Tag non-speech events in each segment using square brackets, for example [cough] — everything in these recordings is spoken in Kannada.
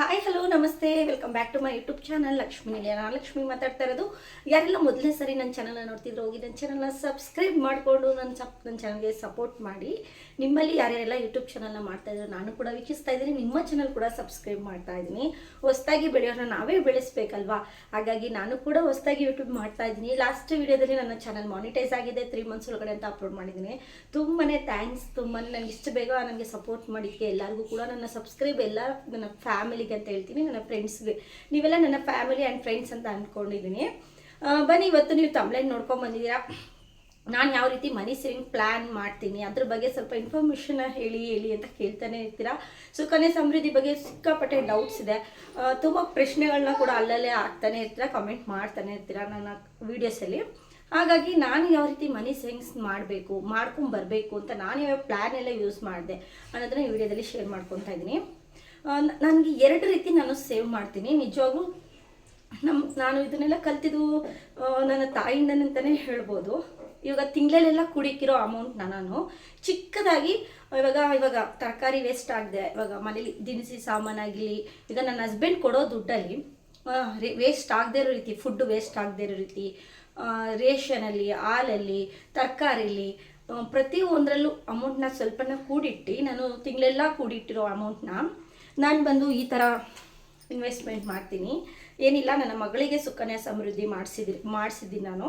ಹಾಯ್ ಹಲೋ ನಮಸ್ತೆ. Welcome back to my YouTube channel Lakshmi ನಾನು ಲಕ್ಷ್ಮಿ ಮಾತಾಡ್ತಾ ಇರೋದು. ಯಾರೆಲ್ಲ ಮೊದಲನೇ ಸರಿ ನನ್ನ ಚಾನಲ್ನ ನೋಡ್ತಿದ್ರು, ಹೋಗಿ ನನ್ನ ಚಾನಲ್ನ ಸಬ್ಸ್ಕ್ರೈಬ್ ಮಾಡಿಕೊಂಡು ನನ್ನ ಸಪ್ ನನ್ನ ಚಾನಲ್ಗೆ ಸಪೋರ್ಟ್ ಮಾಡಿ. ನಿಮ್ಮಲ್ಲಿ ಯಾರ್ಯಾರೆಲ್ಲ ಯೂಟ್ಯೂಬ್ ಚಾನಲ್ನ ಮಾಡ್ತಾ ಇದ್ರು, ನಾನು ಕೂಡ ವೀಕ್ಷಿಸ್ತಾ ಇದ್ದೀನಿ. ನಿಮ್ಮ ಚಾನಲ್ ಕೂಡ ಸಬ್ಸ್ಕ್ರೈಬ್ ಮಾಡ್ತಾ ಇದ್ದೀನಿ. ಹೊಸದಾಗಿ ಬೆಳೆಯೋರನ್ನ ನಾವೇ ಬೆಳೆಸ್ಬೇಕಲ್ವಾ? ಹಾಗಾಗಿ ನಾನು ಕೂಡ ಹೊಸದಾಗಿ ಯೂಟ್ಯೂಬ್ ಮಾಡ್ತಾ ಇದ್ದೀನಿ. ಲಾಸ್ಟ್ ವಿಡಿಯೋದಲ್ಲಿ ನನ್ನ ಚಾನಲ್ ಮಾನಿಟೈಸ್ ಆಗಿದೆ. ತ್ರೀ ಮಂತ್ಸ್ ಒಳಗಡೆ ಅಂತ ಅಪ್ಲೋಡ್ ಮಾಡಿದ್ದೀನಿ. ತುಂಬಾ ಥ್ಯಾಂಕ್ಸ್ ತುಂಬ ನನಗೆ ಇಷ್ಟು ಬೇಗ ನನಗೆ ಸಪೋರ್ಟ್ ಮಾಡಿದ್ದಕ್ಕೆ ಎಲ್ಲರಿಗೂ ಕೂಡ ನನ್ನ ಸಬ್ಸ್ಕ್ರೈಬ್ ಎಲ್ಲ ನನ್ನ ಫ್ಯಾಮಿಲಿಗೆ ಅಂತ ಹೇಳ್ತೀನಿ, ನನ್ನ ಫ್ರೆಂಡ್ಸ್ಗೆ ನೀವೆಲ್ಲ ನನ್ನ ಫ್ಯಾಮಿಲಿ ಆ್ಯಂಡ್ ಫ್ರೆಂಡ್ಸ್ ಅಂತ ಅಂದ್ಕೊಂಡಿದ್ದೀನಿ ಬನ್ನಿ, ಇವತ್ತು ನೀವು ತಮ್ಲೈನ್ ನೋಡ್ಕೊಂಡು ಬಂದಿದ್ದೀರಾ? ನಾನು ಯಾವ ರೀತಿ ಮನಿ ಸೇವಿಂಗ್ ಪ್ಲ್ಯಾನ್ ಮಾಡ್ತೀನಿ, ಅದ್ರ ಬಗ್ಗೆ ಸ್ವಲ್ಪ ಇನ್ಫಾರ್ಮೇಷನ್ ಹೇಳಿ ಹೇಳಿ ಅಂತ ಕೇಳ್ತಾನೆ ಇರ್ತೀರಾ? ಸುಕನ್ಯಾ ಸಮೃದ್ಧಿ ಬಗ್ಗೆ ಸಿಕ್ಕಾಪಟ್ಟೆ ಡೌಟ್ಸ್ ಇದೆ. ತುಂಬ ಪ್ರಶ್ನೆಗಳನ್ನ ಕೂಡ ಅಲ್ಲಲ್ಲೇ ಹಾಕ್ತಾನೆ ಇರ್ತೀರಾ ಕಮೆಂಟ್ ಮಾಡ್ತಾನೆ ಇರ್ತೀರಾ ನನ್ನ ವೀಡಿಯೋಸಲ್ಲಿ ಹಾಗಾಗಿ ನಾನು ಯಾವ ರೀತಿ ಮನಿ ಸೇವಿಂಗ್ಸ್ ಮಾಡಬೇಕು, ಮಾಡ್ಕೊಂಡು ಬರಬೇಕು ಅಂತ ನಾನು ಯಾವ ಪ್ಲ್ಯಾನ್ ಎಲ್ಲ ಯೂಸ್ ಮಾಡಿದೆ ಅನ್ನೋದನ್ನ ಈ ವಿಡಿಯೋದಲ್ಲಿ ಶೇರ್ ಮಾಡ್ಕೊತಾ ಇದ್ದೀನಿ. ನನಗೆ ಎರಡು ರೀತಿ ನಾನು ಸೇವ್ ಮಾಡ್ತೀನಿ. ನಿಜವಾಗ್ಲೂ ನಮ್ಮ ನಾನು ಇದನ್ನೆಲ್ಲ ಕಲ್ತಿದ್ದು ನನ್ನ ತಾಯಿಂದನಂತಲೇ ಹೇಳ್ಬೋದು. ಇವಾಗ ತಿಂಗಳಲ್ಲೆಲ್ಲ ಕುಡಿಕಿರೋ ಅಮೌಂಟ್ ನಾನು ಚಿಕ್ಕದಾಗಿ, ಇವಾಗ ಇವಾಗ ತರಕಾರಿ ವೇಸ್ಟ್ ಆಗಿದೆ, ಇವಾಗ ಮನೇಲಿ ದಿನಸಿ ಸಾಮಾನಾಗಿರಲಿ ಈಗ ನನ್ನ ಹಸ್ಬೆಂಡ್ ಕೊಡೋ ದುಡ್ಡಲ್ಲಿ ವೇಸ್ಟ್ ಆಗದೇ ಇರೋ ರೀತಿ ಫುಡ್ ವೇಸ್ಟ್ ಆಗದೇ ಇರೋ ರೀತಿ ರೇಷನಲ್ಲಿ, ಹಾಲಲ್ಲಿ, ತರಕಾರಿಲಿ ಪ್ರತಿ ಒಂದರಲ್ಲೂ ಅಮೌಂಟ್ನ ಸ್ವಲ್ಪನ ಕೂಡಿಟ್ಟು, ನಾನು ತಿಂಗಳೆಲ್ಲ ಕೂಡಿಟ್ಟಿರೋ ಅಮೌಂಟ್ನ ನಾನು ಬಂದು ಈ ಥರ ಇನ್ವೆಸ್ಟ್ಮೆಂಟ್ ಮಾಡ್ತೀನಿ. ಏನಿಲ್ಲ, ನನ್ನ ಮಗಳಿಗೆ ಸುಕನ್ಯಾ ಸಮೃದ್ಧಿ ಮಾಡಿಸಿದಿ ಮಾಡಿಸಿದ್ದೀನಿ ನಾನು.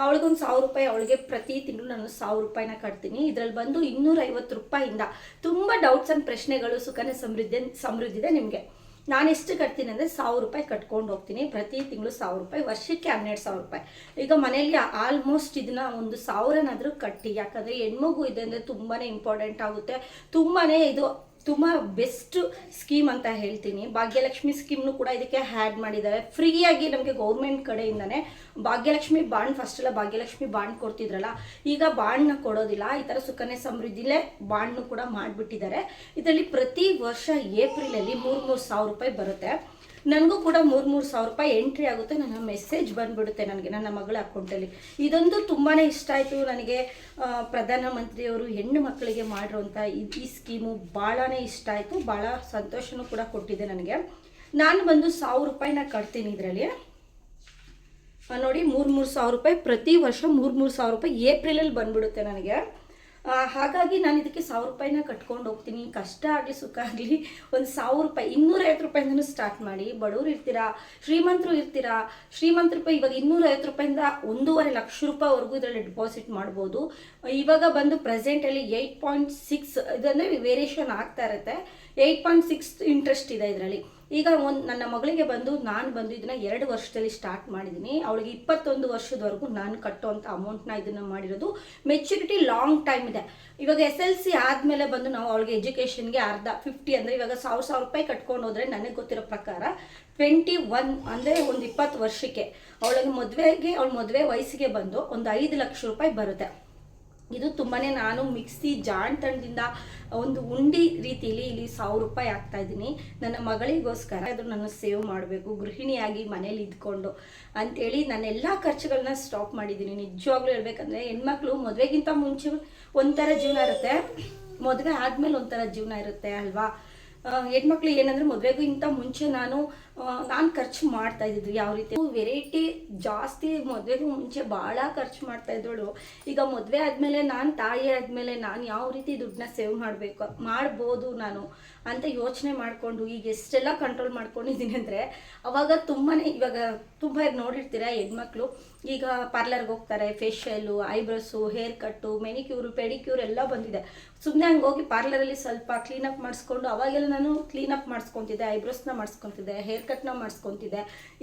ಅವಳಿಗೊಂದು ಸಾವಿರ ರೂಪಾಯಿ ಅವಳಿಗೆ ಪ್ರತಿ ತಿಂಗಳು ನಾನು ಸಾವಿರ ರೂಪಾಯಿನ ಕಟ್ತೀನಿ. ಇದರಲ್ಲಿ ಬಂದು ಇನ್ನೂರೈವತ್ತು ರೂಪಾಯಿಂದ ತುಂಬ ಡೌಟ್ಸ್ ಆ್ಯಂಡ್ ಪ್ರಶ್ನೆಗಳು ಸುಕನ್ಯಾ ಸಮೃದ್ಧಿ, ಸಮೃದ್ಧಿದೆ ನಿಮಗೆ. ನಾನು ಎಷ್ಟು ಕಟ್ತೀನಿ ಅಂದರೆ ಸಾವಿರ ರೂಪಾಯಿ ಕಟ್ಕೊಂಡು ಹೋಗ್ತೀನಿ. ಪ್ರತಿ ತಿಂಗಳು ಸಾವಿರ ರೂಪಾಯಿ, ವರ್ಷಕ್ಕೆ ಹನ್ನೆರಡು ಸಾವಿರ ರೂಪಾಯಿ. ಈಗ ಮನೆಯಲ್ಲಿ ಆಲ್ಮೋಸ್ಟ್ ಇದನ್ನ ಒಂದು ಸಾವಿರನಾದರೂ ಕಟ್ಟಿ. ಯಾಕಂದರೆ ಹೆಣ್ಮಗು ಇದೆ ಅಂದರೆ ತುಂಬಾ ಇಂಪಾರ್ಟೆಂಟ್ ಆಗುತ್ತೆ. ತುಂಬಾ ಇದು ತುಂಬ ಬೆಸ್ಟ್ ಸ್ಕೀಮ್ ಅಂತ ಹೇಳ್ತೀನಿ. ಭಾಗ್ಯಲಕ್ಷ್ಮಿ ಸ್ಕೀಮ್ನು ಕೂಡ ಇದಕ್ಕೆ ಹ್ಯಾಡ್ ಮಾಡಿದ್ದಾರೆ ಫ್ರೀಯಾಗಿ ನಮಗೆ ಗೌರ್ಮೆಂಟ್ ಕಡೆಯಿಂದನೇ ಭಾಗ್ಯಲಕ್ಷ್ಮಿ ಬಾಂಡ್ ಫಸ್ಟ್ ಎಲ್ಲ ಭಾಗ್ಯಲಕ್ಷ್ಮಿ ಬಾಂಡ್ ಕೊಡ್ತಿದ್ರಲ್ಲ, ಈಗ ಬಾಂಡ್ನ ಕೊಡೋದಿಲ್ಲ. ಈ ಥರ ಸುಕನ್ಯಾ ಸಮೃದ್ಧಿಲೇ ಬಾಂಡ್ನು ಕೂಡ ಮಾಡಿಬಿಟ್ಟಿದ್ದಾರೆ. ಇದರಲ್ಲಿ ಪ್ರತಿ ವರ್ಷ ಏಪ್ರಿಲಲ್ಲಿ ಮೂರು ಮೂರು ಸಾವಿರ ರೂಪಾಯಿ ಬರುತ್ತೆ. ನನಗೂ ಕೂಡ ಮೂರು ಮೂರು ಸಾವಿರ ರೂಪಾಯಿ ಎಂಟ್ರಿ ಆಗುತ್ತೆ. ನನ್ನ ಮೆಸೇಜ್ ಬಂದ್ಬಿಡುತ್ತೆ ನನಗೆ, ನನ್ನ ಮಗಳ ಅಕೌಂಟಲ್ಲಿ ಇದೊಂದು ತುಂಬಾ ಇಷ್ಟ ಆಯಿತು ನನಗೆ. ಪ್ರಧಾನಮಂತ್ರಿಯವರು ಹೆಣ್ಣು ಮಕ್ಕಳಿಗೆ ಮಾಡಿರುವಂಥ ಈ ಸ್ಕೀಮು ಭಾಳನೇ ಇಷ್ಟ ಆಯಿತು. ಭಾಳ ಸಂತೋಷನೂ ಕೂಡ ಕೊಟ್ಟಿದೆ ನನಗೆ. ನಾನು ಬಂದು ಸಾವಿರ ರೂಪಾಯಿನ ಕಟ್ತೀನಿ ಇದರಲ್ಲಿ. ನೋಡಿ, ಮೂರು ಮೂರು ಸಾವಿರ ರೂಪಾಯಿ ಪ್ರತಿ ವರ್ಷ ಮೂರು ಮೂರು ಸಾವಿರ ರೂಪಾಯಿ ಏಪ್ರಿಲಲ್ಲಿ ಬಂದ್ಬಿಡುತ್ತೆ ನನಗೆ. ಹಾಗಾಗಿ ನಾನು ಇದಕ್ಕೆ ಸಾವಿರ ರೂಪಾಯಿನ ಕಟ್ಕೊಂಡು ಹೋಗ್ತೀನಿ. ಕಷ್ಟ ಆಗಲಿ, ಸುಖ ಆಗಲಿ, ಒಂದು ಸಾವಿರ ರೂಪಾಯಿ, ಇನ್ನೂರೈವತ್ತು ರೂಪಾಯಿಂದನೂ ಸ್ಟಾರ್ಟ್ ಮಾಡಿ. ಬಡವರು ಇರ್ತೀರಾ, ಶ್ರೀಮಂತರು ಇರ್ತೀರಾ ಶ್ರೀಮಂತ ರೂಪಾಯಿ ಇವಾಗ ಇನ್ನೂರೈವತ್ತು ರೂಪಾಯಿಂದ ಒಂದೂವರೆ ಲಕ್ಷ ರೂಪಾಯಿವರೆಗೂ ಇದರಲ್ಲಿ ಡಿಪಾಸಿಟ್ ಮಾಡ್ಬೋದು. ಇವಾಗ ಬಂದು ಪ್ರೆಸೆಂಟಲ್ಲಿ ಏಯ್ಟ್ ಪಾಯಿಂಟ್ ಸಿಕ್ಸ್ ಇದಂದರೆ ವೇರಿಯೇಷನ್ ಆಗ್ತಾ ಇರುತ್ತೆ. ಏಯ್ಟ್ ಪಾಯಿಂಟ್ ಸಿಕ್ಸ್ ಇಂಟ್ರೆಸ್ಟ್ ಇದೆ ಇದರಲ್ಲಿ. ಈಗ ಒಂದು ನನ್ನ ಮಗಳಿಗೆ ಬಂದು ನಾನು ಬಂದು ಇದನ್ನ ಎರಡು ವರ್ಷದಲ್ಲಿ ಸ್ಟಾರ್ಟ್ ಮಾಡಿದ್ದೀನಿ ಅವಳಿಗೆ ಇಪ್ಪತ್ತೊಂದು ವರ್ಷದವರೆಗೂ ನಾನು ಕಟ್ಟುವಂಥ ಅಮೌಂಟ್ನ ಇದನ್ನು ಮಾಡಿರೋದು. ಮೆಚುರಿಟಿ ಲಾಂಗ್ ಟೈಮ್ ಇದೆ. ಇವಾಗ ಎಸ್ ಎಲ್ ಸಿ ಆದಮೇಲೆ ಬಂದು ನಾವು ಅವಳಿಗೆ ಎಜುಕೇಷನ್ಗೆ ಅರ್ಧ ಫಿಫ್ಟಿ ಅಂದರೆ ಇವಾಗ ಸಾವಿರ ಸಾವಿರ ರೂಪಾಯಿ ಕಟ್ಕೊಂಡು ಹೋದರೆ ನನಗೆ ಗೊತ್ತಿರೋ ಪ್ರಕಾರ ಟ್ವೆಂಟಿ ಒನ್ ಅಂದರೆ ಒಂದು ಇಪ್ಪತ್ತು ವರ್ಷಕ್ಕೆ ಅವಳಿಗೆ ಮದುವೆಗೆ, ಅವಳ ಮದುವೆ ವಯಸ್ಸಿಗೆ ಬಂದು ಒಂದು ಐದು ಲಕ್ಷ ರೂಪಾಯಿ ಬರುತ್ತೆ. ಇದು ತುಂಬಾ ನಾನು ಮಿಕ್ಸಿ ಜಾಣ್ತನದಿಂದ ಒಂದು ಉಂಡಿ ರೀತಿಯಲ್ಲಿ ಇಲ್ಲಿ ಸಾವಿರ ರೂಪಾಯಿ ಆಗ್ತಾ ಇದ್ದೀನಿ. ನನ್ನ ಮಗಳಿಗೋಸ್ಕರ ಅದು ನಾನು ಸೇವ್ ಮಾಡಬೇಕು, ಗೃಹಿಣಿಯಾಗಿ ಮನೇಲಿ ಇದ್ಕೊಂಡು ಅಂಥೇಳಿ ನಾನು ಎಲ್ಲ ಖರ್ಚುಗಳನ್ನ ಸ್ಟಾಪ್ ಮಾಡಿದ್ದೀನಿ. ನಿಜವಾಗ್ಲೂ ಹೇಳ್ಬೇಕಂದ್ರೆ ಹೆಣ್ಮಕ್ಳು ಮದುವೆಗಿಂತ ಮುಂಚೆ ಒಂಥರ ಜೀವನ ಇರುತ್ತೆ. ಮದುವೆ ಆದಮೇಲೆ ಒಂಥರ ಜೀವನ ಇರುತ್ತೆ ಅಲ್ವಾ? ಹೆಣ್ಮಕ್ಳು ಏನಂದ್ರೆ ಮದುವೆಗೂ ಇಂಥ ಮುಂಚೆ ನಾನು ನಾನು ಖರ್ಚು ಮಾಡ್ತಾ ಇದ್ದಿದ್ದು ಯಾವ ರೀತಿ? ವೆರೈಟಿ ಜಾಸ್ತಿ ಮದುವೆಗೂ ಮುಂಚೆ ಭಾಳ ಖರ್ಚು ಮಾಡ್ತಾ ಇದ್ದಳು. ಈಗ ಮದುವೆ ಆದಮೇಲೆ ನಾನು ತಾಯಿ ಆದಮೇಲೆ ನಾನು ಯಾವ ರೀತಿ ದುಡ್ಡನ್ನ ಸೇವ್ ಮಾಡಬೇಕು, ಮಾಡ್ಬೋದು ನಾನು ಅಂತ ಯೋಚನೆ ಮಾಡಿಕೊಂಡು ಈಗ ಎಷ್ಟೆಲ್ಲ ಕಂಟ್ರೋಲ್ ಮಾಡ್ಕೊಂಡಿದ್ದೀನಿ ಅಂದರೆ, ಅವಾಗ ತುಂಬಾ ಇವಾಗ ತುಂಬ ನೋಡಿರ್ತೀರಾ ಹೆಣ್ಮಕ್ಳು? ಈಗ ಪಾರ್ಲರ್ಗೆ ಹೋಗ್ತಾರೆ facial eyebrows hair cut manicure pedicure ಎಲ್ಲ ಬಂದಿದೆ. ಸುಮ್ಮನೆ ಹಂಗೆ ಹೋಗಿ ಪಾರ್ಲರಲ್ಲಿ ಸ್ವಲ್ಪ ಕ್ಲೀನಪ್ ಮಾಡಿಸ್ಕೊಂಡು, ಅವಾಗೆಲ್ಲ ನಾನು ಕ್ಲೀನಪ್ ಮಾಡಿಸ್ಕೊತಿದ್ದೆ ಐಬ್ರೋಸ್ನ ಮಾಡಿಸ್ಕೊತಿದ್ದೆ ಹೇರ್ ಕಟ್ನ ಮಾಡಿಸ್ಕೊತಿದ್ದೆ.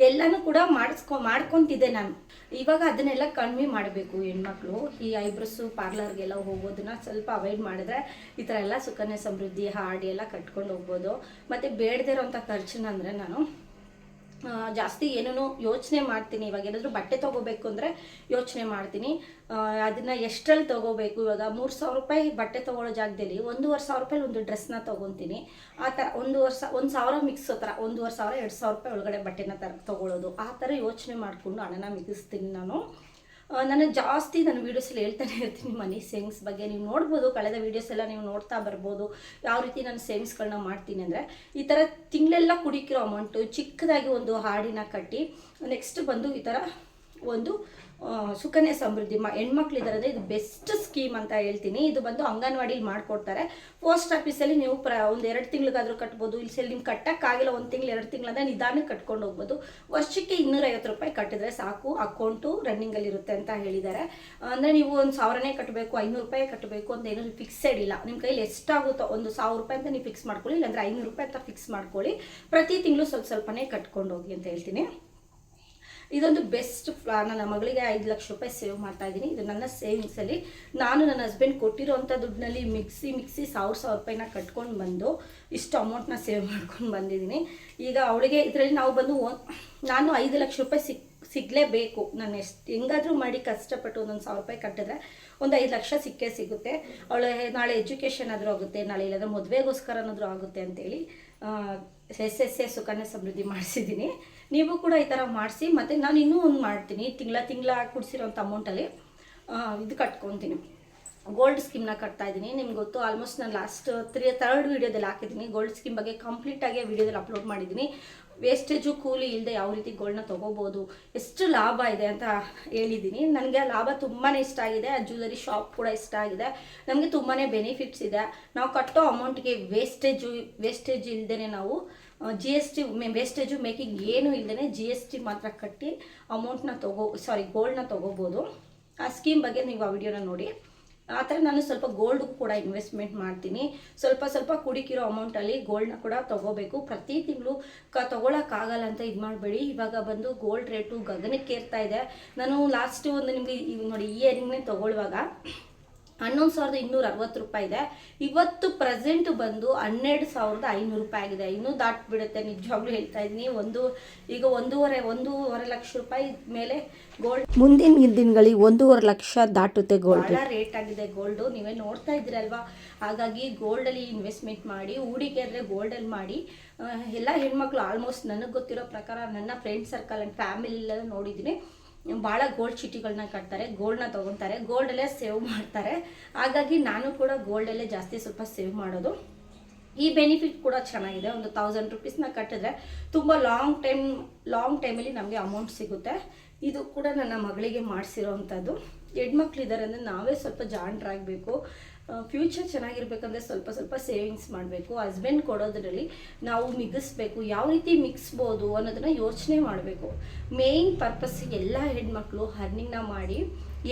ಎಲ್ಲನೂ ಕೂಡ ಮಾಡಿಸ್ಕೊ, ಮಾಡ್ಕೊತಿದ್ದೆ ನಾನು. ಇವಾಗ ಅದನ್ನೆಲ್ಲ ಕಡಿಮೆ ಮಾಡಬೇಕು ಹೆಣ್ಮಕ್ಳು. ಈ ಐಬ್ರಸ್ಸು ಪಾರ್ಲರ್ಗೆಲ್ಲ ಹೋಗೋದನ್ನ ಸ್ವಲ್ಪ ಅವಾಯ್ಡ್ ಮಾಡಿದ್ರೆ ಈ ಥರ ಎಲ್ಲ ಸುಕನ್ಯಾ ಸಮೃದ್ಧಿ, ಹಾಡಿ ಎಲ್ಲ ಕಟ್ಕೊಂಡು ಹೋಗ್ಬೋದು. ಮತ್ತು ಬೇಡದೇ ಇರೋಂಥ ಖರ್ಚನ್ನ ಅಂದರೆ ನಾನು ಜಾಸ್ತಿ ಏನೇನೋ ಯೋಚನೆ ಮಾಡ್ತೀನಿ. ಇವಾಗ ಏನಾದರೂ ಬಟ್ಟೆ ತೊಗೋಬೇಕು ಅಂದರೆ ಯೋಚನೆ ಮಾಡ್ತೀನಿ. ಅದನ್ನು ಎಷ್ಟರಲ್ಲಿ ತೊಗೋಬೇಕು? ಇವಾಗ ಮೂರು ಸಾವಿರ ರೂಪಾಯಿ ಬಟ್ಟೆ ತೊಗೊಳ್ಳೋ ಜಾಗದಲ್ಲಿ ಒಂದೂವರೆ ಸಾವಿರ ರೂಪಾಯಿ ಒಂದು ಡ್ರೆಸ್ನ ತೊಗೊತೀನಿ. ಆ ಥರ ಒಂದು ವರ್ಷ ಒಂದು ಸಾವಿರ ಮಿಕ್ಸ್ ಥರ ಒಂದೂವರೆ ಸಾವಿರ, ಎರಡು ಸಾವಿರ ರೂಪಾಯಿ ಒಳಗಡೆ ಬಟ್ಟೆನ ತರ ತೊಗೊಳ್ಳೋದು. ಆ ಥರ ಯೋಚನೆ ಮಾಡಿಕೊಂಡು ಹಣನ ಮಿಗಿಸ್ತೀನಿ ನಾನು. ನಾನು ಜಾಸ್ತಿ ನನ್ನ ವೀಡಿಯೋಸಲ್ಲಿ ಹೇಳ್ತಾನೆ ಇರ್ತೀನಿ ಮನಿ ಸೇವಿಂಗ್ಸ್ ಬಗ್ಗೆ. ನೀವು ನೋಡ್ಬೋದು, ಕಳೆದ ವೀಡಿಯೋಸ್ ಎಲ್ಲ ನೀವು ನೋಡ್ತಾ ಬರ್ಬೋದು, ಯಾವ ರೀತಿ ನಾನು ಸೇವಿಂಗ್ಸ್ಗಳನ್ನ ಮಾಡ್ತೀನಿ ಅಂದರೆ, ಈ ಥರ ತಿಂಗಳೆಲ್ಲ ಕುಡಿಕಿರೋ ಅಮೌಂಟು ಚಿಕ್ಕದಾಗಿ ಒಂದು ಹಾಡಿನ ಕಟ್ಟಿ ನೆಕ್ಸ್ಟ್ ಬಂದು ಈ ಥರ ಒಂದು ಸುಕನ್ಯಾ ಸಮೃದ್ಧಿ ಮ ಹೆಣ್ಮಕ್ಳಿದಾರೆ ಇದು ಬೆಸ್ಟ್ ಸ್ಕೀಮ್ ಅಂತ ಹೇಳ್ತೀನಿ. ಇದು ಬಂದು ಅಂಗನವಾಡಿಲಿ ಮಾಡಿಕೊಡ್ತಾರೆ. ಪೋಸ್ಟ್ ಆಫೀಸಲ್ಲಿ ನೀವು ಪ್ರ ಒಂದು ಎರಡು ತಿಂಗಳಿಗಾದ್ರೂ ಕಟ್ಬೋದು. ಇಲ್ಲಿ ಸಲ ನಿಮ್ಗೆ ಕಟ್ಟಕ್ಕಾಗಿಲ್ಲ, ಒಂದು ತಿಂಗಳು, ಎರಡು ತಿಂಗಳಂದ್ರೆ ನಿಧಾನಕ್ಕೆ ಕಟ್ಕೊಂಡು ಹೋಗ್ಬೋದು. ವರ್ಷಕ್ಕೆ ಇನ್ನೂರೈವತ್ತು ರೂಪಾಯಿ ಕಟ್ಟಿದ್ರೆ ಸಾಕು. ಅಕೌಂಟು ರನ್ನಿಂಗಲ್ಲಿ ಇರುತ್ತೆ ಅಂತ ಹೇಳಿದ್ದಾರೆ. ಅಂದರೆ ನೀವು ಒಂದು ಸಾವಿರನೇ ಕಟ್ಟಬೇಕು ಐನೂರು ರೂಪಾಯಿ ಕಟ್ಟಬೇಕು ಅಂತ ಏನೂ ಫಿಕ್ಸೆಡ್ ಇಲ್ಲ. ನಿಮ್ಮ ಕೈಲಿ ಎಷ್ಟಾಗುತ್ತೋ ಒಂದು ಸಾವಿರ ರೂಪಾಯಿ ಅಂತ ನೀವು ಫಿಕ್ಸ್ ಮಾಡ್ಕೊಳ್ಳಿ. ಇಲ್ಲಾಂದ್ರೆ ಐನೂರು ರೂಪಾಯಿ ಅಂತ ಫಿಕ್ಸ್ ಮಾಡ್ಕೊಳ್ಳಿ. ಪ್ರತಿ ತಿಂಗಳು ಸ್ವಲ್ಪ ಸ್ವಲ್ಪನೇ ಕಟ್ಕೊಂಡು ಹೋಗಿ ಅಂತ ಹೇಳ್ತೀನಿ. ಇದೊಂದು ಬೆಸ್ಟ್ ನನ್ನ ಮಗಳಿಗೆ ಐದು ಲಕ್ಷ ರೂಪಾಯಿ ಸೇವ್ ಮಾಡ್ತಾ ಇದ್ದೀನಿ. ಇದು ನನ್ನ ಸೇವಿಂಗ್ಸಲ್ಲಿ ನಾನು ನನ್ನ ಹಸ್ಬೆಂಡ್ ಕೊಟ್ಟಿರೋಂಥ ದುಡ್ಡಿನಲ್ಲಿ ಮಿಕ್ಸಿ ಮಿಕ್ಸಿ ಸಾವಿರ ಸಾವಿರ ರೂಪಾಯಿನ ಕಟ್ಕೊಂಡು ಬಂದು ಇಷ್ಟು ಅಮೌಂಟ್ನ ಸೇವ್ ಮಾಡ್ಕೊಂಡು ಬಂದಿದ್ದೀನಿ. ಈಗ ಅವಳಿಗೆ ಇದರಲ್ಲಿ ನಾವು ಬಂದು ನಾನು ಐದು ಲಕ್ಷ ರೂಪಾಯಿ ಸಿಕ್, ಸಿಗಲೇಬೇಕು. ನಾನು ಎಷ್ಟು, ಹೆಂಗಾದರೂ ಮಾಡಿ ಕಷ್ಟಪಟ್ಟು ಒಂದೊಂದು ಸಾವಿರ ರೂಪಾಯಿ ಕಟ್ಟಿದ್ರೆ ಒಂದು ಐದು ಲಕ್ಷ ಸಿಕ್ಕೇ ಸಿಗುತ್ತೆ. ಅವಳ ನಾಳೆ ಎಜುಕೇಷನ್ ಆದರೂ ಆಗುತ್ತೆ, ನಾಳೆ ಇಲ್ಲಾಂದ್ರೆ ಮದುವೆಗೋಸ್ಕರನಾದರೂ ಆಗುತ್ತೆ ಅಂತೇಳಿ S S A Sukanya Samriddhi ಮಾಡಿಸಿದ್ದೀನಿ. ನೀವು ಕೂಡ ಈ ಥರ ಮಾಡಿಸಿ, ಮತ್ತು ನಾನು ಇನ್ನೂ ಒಂದು ಮಾಡ್ತೀನಿ. ತಿಂಗಳ ತಿಂಗಳ ಕೊಡಿಸಿರೋಂಥ ಅಮೌಂಟಲ್ಲಿ ಇದು ಕಟ್ಕೊತೀನಿ. ಗೋಲ್ಡ್ ಸ್ಕೀಮ್ನ ಕಟ್ತಾ ಇದ್ದೀನಿ. ನಿಮ್ಗೆ ಗೊತ್ತು ಆಲ್ಮೋಸ್ಟ್ ನಾನು ಲಾಸ್ಟ್ ತ್ರೀ ತರ್ಡ್ ವೀಡಿಯೋದಲ್ಲಿ ಹಾಕಿದ್ದೀನಿ. ಗೋಲ್ಡ್ ಸ್ಕೀಮ್ ಬಗ್ಗೆ ಕಂಪ್ಲೀಟಾಗಿ ವೀಡಿಯೋದಲ್ಲಿ ಅಪ್ಲೋಡ್ ಮಾಡಿದ್ದೀನಿ. ವೇಸ್ಟೇಜು ಕೂಲಿ ಇಲ್ಲದೆ ಯಾವ ರೀತಿ ಗೋಲ್ಡ್ನ ತೊಗೋಬೋದು, ಎಷ್ಟು ಲಾಭ ಇದೆ ಅಂತ ಹೇಳಿದ್ದೀನಿ. ನನಗೆ ಲಾಭ ತುಂಬಾ ಇಷ್ಟ ಆಗಿದೆ. ಆ ಜ್ಯುವೆಲರಿ ಶಾಪ್ ಕೂಡ ಇಷ್ಟ ಆಗಿದೆ. ನಮಗೆ ತುಂಬಾ ಬೆನಿಫಿಟ್ಸ್ ಇದೆ. ನಾವು ಕಟ್ಟೋ ಅಮೌಂಟ್ಗೆ ವೇಸ್ಟೇಜು ವೇಸ್ಟೇಜ್ ಇಲ್ಲದೇ ನಾವು G S T wastage making ಏನೂ ಇಲ್ಲದೇ ಜಿ ಎಸ್ ಟಿ ಮಾತ್ರ ಕಟ್ಟಿ ಅಮೌಂಟ್ನ ತಗೋ ಸಾರಿ ಗೋಲ್ಡ್ನ ತೊಗೋಬೋದು. ಆ ಸ್ಕೀಮ್ ಬಗ್ಗೆ ನೀವು ಆ ವಿಡಿಯೋನ ನೋಡಿ. ಆ ಥರ ನಾನು ಸ್ವಲ್ಪ ಗೋಲ್ಡ್ ಕೂಡ ಇನ್ವೆಸ್ಟ್ಮೆಂಟ್ ಮಾಡ್ತೀನಿ. ಸ್ವಲ್ಪ ಸ್ವಲ್ಪ ಕುಡಿಕಿರೋ ಅಮೌಂಟಲ್ಲಿ ಗೋಲ್ಡ್ನ ಕೂಡ ತೊಗೋಬೇಕು. ಪ್ರತಿ ತಿಂಗಳು ಕ ತೊಗೊಳಕ್ಕಾಗಲ್ಲ ಅಂತ ಇದು ಮಾಡಬೇಡಿ. ಇವಾಗ ಬಂದು ಗೋಲ್ಡ್ ರೇಟು ಗಗನಕ್ಕೆ ಏರ್ತಾ ಇದೆ. ನಾನು ಲಾಸ್ಟ್ ಒಂದು ನಿಮಗೆ ನೋಡಿ ಈ ಇಯರಿಂಗ್ನೇ ತೊಗೊಳ್ಳುವಾಗ ಹನ್ನೊಂದು ಸಾವಿರದ ಇನ್ನೂರ ಅರವತ್ತು ರೂಪಾಯಿ ಇದೆ. ಇವತ್ತು ಪ್ರೆಸೆಂಟ್ ಬಂದು ಹನ್ನೆರಡು ಸಾವಿರದ ಐನೂರು ರೂಪಾಯಿ ಆಗಿದೆ. ಇನ್ನೂ ದಾಟ್ಬಿಡುತ್ತೆ. ನಿಜವಾಗ್ಲೂ ಹೇಳ್ತಾ ಇದ್ದೀನಿ. ಒಂದು ಈಗ ಒಂದೂವರೆ ಒಂದೂವರೆ ಲಕ್ಷ ರೂಪಾಯಿ ಮೇಲೆ ಗೋಲ್ಡ್ ಮುಂದಿನ ದಿನಗಳಿಗೆ ಒಂದೂವರೆ ಲಕ್ಷ ದಾಟುತ್ತೆ ಗೋಲ್ಡ್ ರೇಟ್ ಆಗಿದೆ ಗೋಲ್ಡು ನೀವೇ ನೋಡ್ತಾ ಇದ್ದೀರಲ್ವಾ? ಹಾಗಾಗಿ ಗೋಲ್ಡಲ್ಲಿ ಇನ್ವೆಸ್ಟ್ಮೆಂಟ್ ಮಾಡಿ ಹೂಡಿಕೆ ಅಂದರೆ ಗೋಲ್ಡಲ್ಲಿ ಮಾಡಿ ಎಲ್ಲ ಹೆಣ್ಮಕ್ಳು ಆಲ್ಮೋಸ್ಟ್ ನನಗೆ ಗೊತ್ತಿರೋ ಪ್ರಕಾರ ನನ್ನ ಫ್ರೆಂಡ್ ಸರ್ಕಲ್ ಆ್ಯಂಡ್ ಫ್ಯಾಮಿಲಿಲ್ಲ ನೋಡಿದ್ದೀನಿ. ಭಾಳ ಗೋಲ್ಡ್ ಚೀಟಿಗಳನ್ನ ಕಟ್ತಾರೆ ಗೋಲ್ಡ್ನ ತೊಗೊತಾರೆ ಗೋಲ್ಡಲ್ಲೇ ಸೇವ್ ಮಾಡ್ತಾರೆ. ಹಾಗಾಗಿ ನಾನು ಕೂಡ ಗೋಲ್ಡಲ್ಲೇ ಜಾಸ್ತಿ ಸ್ವಲ್ಪ ಸೇವ್ ಮಾಡೋದು. ಈ ಬೆನಿಫಿಟ್ ಕೂಡ ಚೆನ್ನಾಗಿದೆ. ಒಂದು ತೌಸಂಡ್ ರುಪೀಸ್ನ ಕಟ್ಟಿದ್ರೆ ತುಂಬ ಲಾಂಗ್ ಟೈಮ್ ಲಾಂಗ್ ಟೈಮಲ್ಲಿ ನಮಗೆ ಅಮೌಂಟ್ ಸಿಗುತ್ತೆ. ಇದು ಕೂಡ ನನ್ನ ಮಗಳಿಗೆ ಮಾಡಿಸಿರೋವಂಥದ್ದು ಹೆಣ್ಮಕ್ಳು ಇದ್ದಾರೆ ಅಂದರೆ ನಾವೇ ಸ್ವಲ್ಪ ಜಾಣರಾಗಬೇಕು. ಫ್ಯೂಚರ್ ಚೆನ್ನಾಗಿರ್ಬೇಕಂದ್ರೆ ಸ್ವಲ್ಪ ಸ್ವಲ್ಪ ಸೇವಿಂಗ್ಸ್ ಮಾಡಬೇಕು. ಹಸ್ಬೆಂಡ್ ಕೊಡೋದ್ರಲ್ಲಿ ನಾವು ಮಿಗಿಸ್ಬೇಕು. ಯಾವ ರೀತಿ ಮಿಕ್ಸ್ಬೋದು ಅನ್ನೋದನ್ನ ಯೋಚನೆ ಮಾಡಬೇಕು. ಮೇಯ್ನ್ ಪರ್ಪಸ್ ಎಲ್ಲ ಹೆಣ್ಮಕ್ಳು ಅರ್ನಿಂಗ್ನ ಮಾಡಿ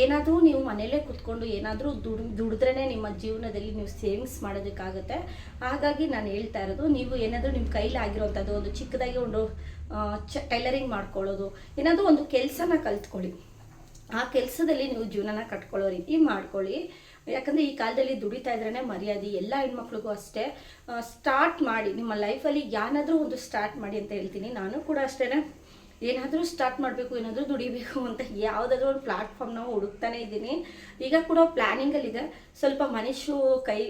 ಏನಾದರೂ ನೀವು ಮನೇಲೇ ಕುತ್ಕೊಂಡು ಏನಾದರೂ ದುಡ್ ದುಡಿದ್ರೇ ನಿಮ್ಮ ಜೀವನದಲ್ಲಿ ನೀವು ಸೇವಿಂಗ್ಸ್ ಮಾಡೋದಕ್ಕಾಗುತ್ತೆ. ಹಾಗಾಗಿ ನಾನು ಹೇಳ್ತಾ ಇರೋದು, ನೀವು ಏನಾದರೂ ನಿಮ್ಮ ಕೈಲಿ ಆಗಿರೋಂಥದ್ದು ಒಂದು ಚಿಕ್ಕದಾಗಿ ಒಂದು ಚ ಟೈಲರಿಂಗ್ ಮಾಡ್ಕೊಳ್ಳೋದು, ಏನಾದರೂ ಒಂದು ಕೆಲಸನ ಕಲ್ತ್ಕೊಳ್ಳಿ. ಆ ಕೆಲಸದಲ್ಲಿ ನೀವು ಜೀವನನ ಕಟ್ಕೊಳ್ಳೋ ರೀತಿ ಮಾಡ್ಕೊಳ್ಳಿ. ಯಾಕಂದರೆ ಈ ಕಾಲದಲ್ಲಿ ದುಡಿತಾ ಇದ್ರೇ ಮರ್ಯಾದೆ, ಎಲ್ಲ ಹೆಣ್ಮಕ್ಳಿಗೂ ಅಷ್ಟೇ. ಸ್ಟಾರ್ಟ್ ಮಾಡಿ, ನಿಮ್ಮ ಲೈಫಲ್ಲಿ ಏನಾದರೂ ಒಂದು ಸ್ಟಾರ್ಟ್ ಮಾಡಿ ಅಂತ ಹೇಳ್ತೀನಿ. ನಾನು ಕೂಡ ಅಷ್ಟೇ ಏನಾದರೂ ಸ್ಟಾರ್ಟ್ ಮಾಡಬೇಕು, ಏನಾದರೂ ದುಡಿಬೇಕು ಅಂತ ಯಾವುದಾದ್ರೂ ಒಂದು ಪ್ಲ್ಯಾಟ್ಫಾರ್ಮ್ನ ಹುಡುಕ್ತಾನೆ ಇದ್ದೀನಿ. ಈಗ ಕೂಡ ಪ್ಲ್ಯಾನಿಂಗಲ್ಲಿದೆ ಸ್ವಲ್ಪ ಮನುಷ್ಯ ಕೈ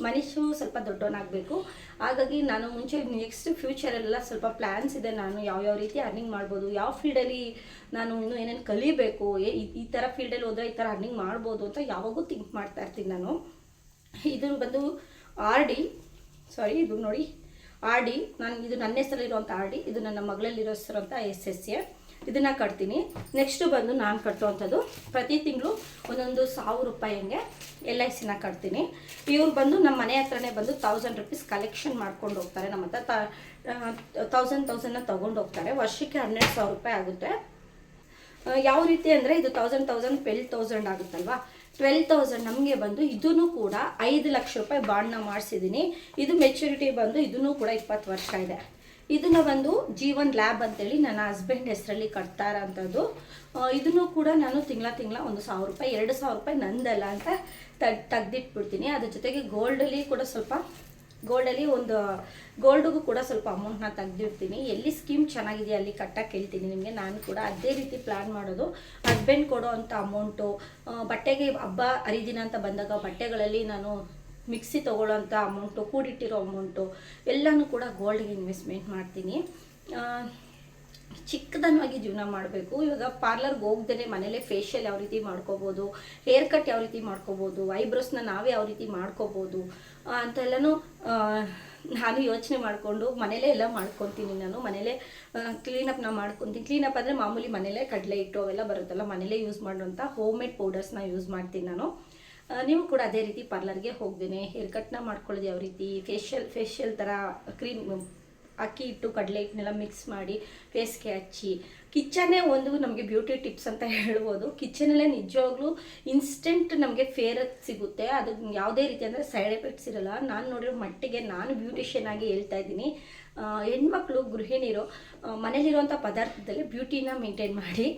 ಮನುಷ್ಯ ಸ್ವಲ್ಪ ದೊಡ್ಡವನಾಗಬೇಕು. ಹಾಗಾಗಿ ನಾನು ಮುಂಚೆ ನೆಕ್ಸ್ಟ್ ಫ್ಯೂಚರೆಲ್ಲ ಸ್ವಲ್ಪ ಪ್ಲ್ಯಾನ್ಸ್ ಇದೆ. ನಾನು ಯಾವ ಯಾವ ರೀತಿ ಅರ್ನಿಂಗ್ ಮಾಡ್ಬೋದು, ಯಾವ ಫೀಲ್ಡಲ್ಲಿ ನಾನು ಇನ್ನೂ ಏನೇನು ಕಲಿಬೇಕು ಏ ಈ- ಥರ ಫೀಲ್ಡಲ್ಲಿ ಹೋದರೆ ಈ ಥರ ಅರ್ನಿಂಗ್ ಮಾಡ್ಬೋದು ಅಂತ ಯಾವಾಗೂ ಥಿಂಕ್ ಮಾಡ್ತಾ ಇರ್ತೀನಿ ನಾನು. ಇದು ಬಂದು ಆರ್ ಡಿ, ಸಾರಿ, ಇದು ನೋಡಿ. ಆರ್ ಡಿ, ನಾನು, ಇದು ನನ್ನ ಹೆಸರಲ್ಲಿರುವಂಥ ಆರ್ ಡಿ, ಇದು ನನ್ನ ಮಗಳಲ್ಲಿರೋ ಅಂತ ಎಸ್ ಎಸ್ ಎ. ಇದನ್ನು ಕಟ್ತೀನಿ. ನೆಕ್ಸ್ಟು ಬಂದು ನಾನು ಕಟ್ಟುವಂಥದ್ದು ಪ್ರತಿ ತಿಂಗಳು ಒಂದೊಂದು ಸಾವಿರ ರೂಪಾಯಿ ಹಂಗೆ ಎಲ್ ಐ ಸಿನ ಕಟ್ತೀನಿ. ಇವ್ರು ಬಂದು ನಮ್ಮ ಮನೆ ಹತ್ರನೇ ಬಂದು ತೌಸಂಡ್ ರುಪೀಸ್ ಕಲೆಕ್ಷನ್ ಮಾಡ್ಕೊಂಡು ಹೋಗ್ತಾರೆ. ನಮ್ಮ ಹತ್ರ ತೌಸಂಡ್ ತೌಸಂಡ್ನ ತೊಗೊಂಡು ಹೋಗ್ತಾರೆ. ವರ್ಷಕ್ಕೆ ಹನ್ನೆರಡು ಸಾವಿರ ರೂಪಾಯಿ ಆಗುತ್ತೆ. ಯಾವ ರೀತಿ ಅಂದರೆ ಇದು ತೌಸಂಡ್ ತೌಸಂಡ್ ಟ್ವೆಲ್ ತೌಸಂಡ್ ಆಗುತ್ತಲ್ವಾ? ಟ್ವೆಲ್ ತೌಸಂಡ್ ನಮಗೆ ಬಂದು ಇದೂ ಕೂಡ ಐದು ಲಕ್ಷ ರೂಪಾಯಿ ಬಾಂಡ್ನ ಮಾಡಿಸಿದ್ದೀನಿ. ಇದು ಮೆಚುರಿಟಿ ಬಂದು ಇದೂ ಕೂಡ ಇಪ್ಪತ್ತು ವರ್ಷ ಇದೆ. ಇದನ್ನು ಒಂದು ಜೀವನ್ ಲ್ಯಾಬ್ ಅಂತೇಳಿ ನನ್ನ ಹಸ್ಬೆಂಡ್ ಹೆಸರಲ್ಲಿ ಕಟ್ತಾ ಇರೋಂಥದ್ದು ಇದನ್ನು ಕೂಡ ನಾನು ತಿಂಗಳ ತಿಂಗಳ ಒಂದು ಸಾವಿರ ರೂಪಾಯಿ, ಎರಡು ಸಾವಿರ ರೂಪಾಯಿ ನಂದಲ್ಲ ಅಂತ ತಗ್, ತೆಗ್ದಿಟ್ಬಿಡ್ತೀನಿ. ಅದ್ರ ಜೊತೆಗೆ ಗೋಲ್ಡಲ್ಲಿ ಕೂಡ ಸ್ವಲ್ಪ, ಗೋಲ್ಡಲ್ಲಿ ಒಂದು, ಗೋಲ್ಡ್ಗೂ ಕೂಡ ಸ್ವಲ್ಪ ಅಮೌಂಟ್ನ ತೆಗ್ದಿರ್ತೀನಿ ಎಲ್ಲಿ ಸ್ಕೀಮ್ ಚೆನ್ನಾಗಿದೆಯಾ ಅಲ್ಲಿ ಕಟ್ಟಕ್ಕೆ ಹೇಳ್ತೀನಿ ನಿಮಗೆ. ನಾನು ಕೂಡ ಅದೇ ರೀತಿ ಪ್ಲ್ಯಾನ್ ಮಾಡೋದು. ಹಸ್ಬೆಂಡ್ ಕೊಡೋ ಅಂಥ ಅಮೌಂಟು ಬಟ್ಟೆಗೆ ಹಬ್ಬ ಹರಿದಿನ ಅಂತ ಬಂದಾಗ ಬಟ್ಟೆಗಳಲ್ಲಿ ನಾನು ಮಿಕ್ಸಿ ತೊಗೊಳ್ಳೋಂಥ ಅಮೌಂಟು, ಕೂಡಿಟ್ಟಿರೋ ಅಮೌಂಟು ಎಲ್ಲನೂ ಕೂಡ ಗೋಲ್ಡ್ಗೆ ಇನ್ವೆಸ್ಟ್ಮೆಂಟ್ ಮಾಡ್ತೀನಿ. ಚಿಕ್ಕದನ್ನಾಗಿ ಜೀವನ ಮಾಡಬೇಕು. ಇವಾಗ ಪಾರ್ಲರ್ಗೆ ಹೋಗ್ದೇ ಮನೇಲೆ ಫೇಶಿಯಲ್ ಯಾವ ರೀತಿ ಮಾಡ್ಕೋಬೋದು ಹೇರ್ ಕಟ್ ಯಾವ ರೀತಿ ಮಾಡ್ಕೋಬೋದು, ಐಬ್ರೋಸ್ನ ನಾವೇ ಯಾವ ರೀತಿ ಮಾಡ್ಕೋಬೋದು ಅಂತೆಲ್ಲನೂ ನಾನು ಯೋಚನೆ ಮಾಡಿಕೊಂಡು ಮನೇಲೇ ಎಲ್ಲ ಮಾಡ್ಕೊತೀನಿ ನಾನು. ಮನೇಲೇ ಕ್ಲೀನಪ್ನ ಮಾಡ್ಕೊತೀನಿ. ಕ್ಲೀನಪ್ ಅಂದರೆ ಮಾಮೂಲಿ ಮನೇಲೇ ಕಡಲೆ ಹಿಟ್ಟು ಅವೆಲ್ಲ ಬರುತ್ತಲ್ಲ, ಮನೇಲೇ ಯೂಸ್ ಮಾಡುವಂಥ ಹೋಮ್ ಮೇಡ್ ಪೌಡರ್ಸ್ನ ಯೂಸ್ ಮಾಡ್ತೀನಿ ನಾನು. ನೀವು ಕೂಡ ಅದೇ ರೀತಿ ಪಾರ್ಲರ್ಗೆ ಹೋಗ್ದೇನೆ, ಹೇರ್ ಕಟ್ನ ಮಾಡ್ಕೊಳ್ಳೋದು ಯಾವ ರೀತಿ? ಫೇಶಿಯಲ್ ಫೇಶಿಯಲ್ ಥರ ಕ್ರೀಮ್ ಅಕ್ಕಿ ಹಿಟ್ಟು ಕಡಲೆ ಹಿಟ್ಟನ್ನೆಲ್ಲ ಮಿಕ್ಸ್ ಮಾಡಿ ಫೇಸ್ಗೆ ಹಚ್ಚಿ. ಕಿಚನ್ನೇ ಒಂದು ನಮಗೆ ಬ್ಯೂಟಿ ಟಿಪ್ಸ್ ಅಂತ ಹೇಳ್ಬೋದು. ಕಿಚನಲ್ಲೇ ನಿಜವಾಗ್ಲೂ ಇನ್ಸ್ಟೆಂಟ್ ನಮಗೆ ಫೇರ್ ಸಿಗುತ್ತೆ. ಅದು ಯಾವುದೇ ರೀತಿ ಅಂದರೆ ಸೈಡ್ ಎಫೆಕ್ಟ್ಸ್ ಇರಲ್ಲ. ನಾನು ನೋಡಿರೋ ಮಟ್ಟಿಗೆ ನಾನು ಬ್ಯೂಟಿಷಿಯನ್ ಆಗಿ ಹೇಳ್ತಾ ಇದ್ದೀನಿ. ಹೆಣ್ಮಕ್ಳು, ಗೃಹಿಣಿಯರು ಮನೇಲಿರುವಂಥ ಪದಾರ್ಥದಲ್ಲಿ ಬ್ಯೂಟಿನ ಮೇಂಟೈನ್ ಮಾಡಿ.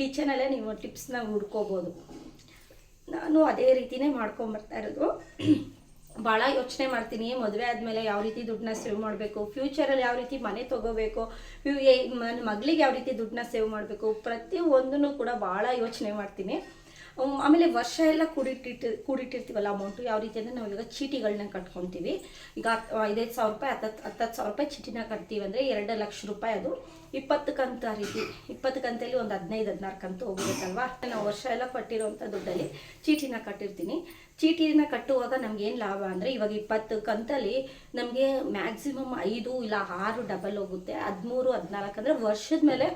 ಕಿಚನಲ್ಲೇ ನೀವು ಟಿಪ್ಸ್ನ ಹುಡ್ಕೋಬೋದು. ನಾನು ಅದೇ ರೀತಿನೇ ಮಾಡ್ಕೊಂಬರ್ತಾ ಇರೋದು. ಭಾಳ ಯೋಚನೆ ಮಾಡ್ತೀನಿ, ಮದುವೆ ಆದಮೇಲೆ ಯಾವ ರೀತಿ ದುಡ್ಡನ್ನ ಸೇವ್ ಮಾಡಬೇಕು ಫ್ಯೂಚರಲ್ಲಿ ಯಾವ ರೀತಿ ಮನೆ ತೊಗೋಬೇಕು ನನ್ನ ಮಗಳಿಗೆ ಯಾವ ರೀತಿ ದುಡ್ಡನ್ನ ಸೇವ್ ಮಾಡಬೇಕು ಪ್ರತಿಯೊಂದನ್ನು ಕೂಡ ಭಾಳ ಯೋಚನೆ ಮಾಡ್ತೀನಿ. ಆಮೇಲೆ ವರ್ಷ ಎಲ್ಲ ಕೂಡಿಟ್ಟಿಟ್ಟು ಕೂಡಿಟ್ಟಿರ್ತೀವಲ್ಲ ಅಮೌಂಟು ಯಾವ ರೀತಿ ಅಂದರೆ ನಾವು ಇವಾಗ ಚೀಟಿಗಳನ್ನ ಕಟ್ಕೊತೀವಿ. ಈಗ ಐದೈದು ಸಾವಿರ ರೂಪಾಯಿ ಹತ್ತತ್ತು ಹತ್ತತ್ತು ಸಾವಿರ ರೂಪಾಯಿ ಚೀಟಿನ ಕಟ್ತೀವಿ ಅಂದರೆ ಎರಡು ಲಕ್ಷ ರೂಪಾಯಿ ಅದು. ಇಪ್ಪತ್ತು ಕಂತ ರೀತಿ, ಇಪ್ಪತ್ತು ಕಂತಲ್ಲಿ ಒಂದು ಹದಿನೈದು, ಹದಿನಾರು ಕಂತು ಹೋಗ್ಬೇಕಲ್ವಾ ನಾವು ವರ್ಷ ಎಲ್ಲ ಕೊಟ್ಟಿರುವಂಥ ದುಡ್ಡಲ್ಲಿ ಚೀಟಿನ ಕಟ್ಟಿರ್ತೀನಿ. ಚೀಟಿನ ಕಟ್ಟುವಾಗ ನಮ್ಗೆ ಏನು ಲಾಭ ಅಂದರೆ ಇವಾಗ ಇಪ್ಪತ್ತು ಕಂತಲ್ಲಿ ನಮಗೆ ಮ್ಯಾಕ್ಸಿಮಮ್ ಐದು ಇಲ್ಲ ಆರು ಡಬಲ್ ಹೋಗುತ್ತೆ. ಹದಿಮೂರು, ಹದಿನಾಲ್ಕು ಅಂದರೆ ವರ್ಷದ ಮೇಲೆ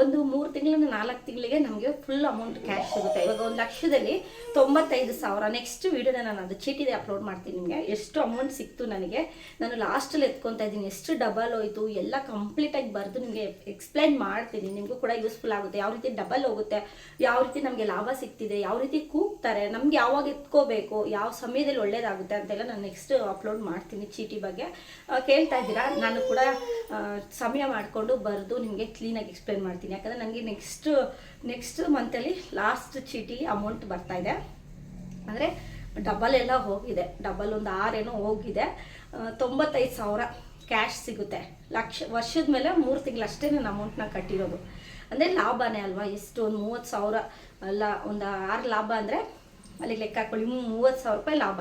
ಒಂದು ಮೂರು ತಿಂಗಳಿಂದ ನಾಲ್ಕು ತಿಂಗಳಿಗೆ ನಮಗೆ ಫುಲ್ ಅಮೌಂಟ್ ಕ್ಯಾಶ್ ಸಿಗುತ್ತೆ. ಇವಾಗ ಒಂದು ಲಕ್ಷದಲ್ಲಿ ತೊಂಬತ್ತೈದು ಸಾವಿರ. ನೆಕ್ಸ್ಟ್ ವೀಡಿಯೋನ ನಾನು ಅದು ಚೀಟಿದೆ ಅಪ್ಲೋಡ್ ಮಾಡ್ತೀನಿ ನಿಮಗೆ. ಎಷ್ಟು ಅಮೌಂಟ್ ಸಿಕ್ತು ನನಗೆ? ನಾನು ಲಾಸ್ಟಲ್ಲಿ ಎತ್ಕೊತಾ ಇದ್ದೀನಿ. ಎಷ್ಟು ಡಬಲ್ ಹೋಯಿತು? ಎಲ್ಲ ಕಂಪ್ಲೀಟಾಗಿ ಬರೆದು ನಿಮಗೆ ಎಕ್ಸ್ಪ್ಲೈನ್ ಮಾಡ್ತೀನಿ. ನಿಮಗೂ ಕೂಡ ಯೂಸ್ಫುಲ್ ಆಗುತ್ತೆ. ಯಾವ ರೀತಿ ಡಬಲ್ ಹೋಗುತ್ತೆ? ಯಾವ ರೀತಿ ನಮಗೆ ಲಾಭ ಸಿಗ್ತಿದೆ? ಯಾವ ರೀತಿ ಕೂಗ್ತಾರೆ? ನಮ್ಗೆ ಯಾವಾಗ ಎತ್ಕೋಬೇಕು? ಯಾವ ಸಮಯದಲ್ಲಿ ಒಳ್ಳೇದಾಗುತ್ತೆ ಅಂತೆಲ್ಲ ನಾನು ನೆಕ್ಸ್ಟ್ ಅಪ್ಲೋಡ್ ಮಾಡ್ತೀನಿ ಚೀಟಿ ಬಗ್ಗೆ. ಕೇಳ್ತಾ ಇದ್ದೀರಾ? ನಾನು ಕೂಡ ಸಮಯ ಮಾಡಿಕೊಂಡು ಬರೆದು ನಿಮಗೆ ಕ್ಲೀನಾಗಿ ಎಕ್ಸ್ಪ್ಲೈನ್ ಮಾಡ್ತೀನಿ. ಯಾಕಂದರೆ ನನಗೆ ನೆಕ್ಸ್ಟ್ ನೆಕ್ಸ್ಟ್ ಮಂತಲ್ಲಿ ಲಾಸ್ಟ್ ಚೀಟಿ ಅಮೌಂಟ್ ಬರ್ತಾ ಇದೆ. ಅಂದರೆ ಡಬಲ್ ಎಲ್ಲ ಹೋಗಿದೆ. ಡಬಲ್ ಒಂದು ಆರೇನೋ ಹೋಗಿದೆ. ತೊಂಬತ್ತೈದು ಸಾವಿರ ಕ್ಯಾಶ್ ಸಿಗುತ್ತೆ. ಲಕ್ಷ, ವರ್ಷದ ಮೇಲೆ ಮೂರು ತಿಂಗಳಷ್ಟೇ ನಾನು ಅಮೌಂಟ್ನ ಕಟ್ಟಿರೋದು. ಅಂದರೆ ಲಾಭನೇ ಅಲ್ವಾ? ಎಷ್ಟು ಒಂದು ಮೂವತ್ತು ಸಾವಿರ ಅಲ್ಲ, ಒಂದು ಆರು ಲಾಭ ಅಂದರೆ ಅಲ್ಲಿ ಲೆಕ್ಕ ಹಾಕೊಳ್ಳಿ. ಮೂವತ್ತು ಸಾವಿರ ರೂಪಾಯಿ ಲಾಭ.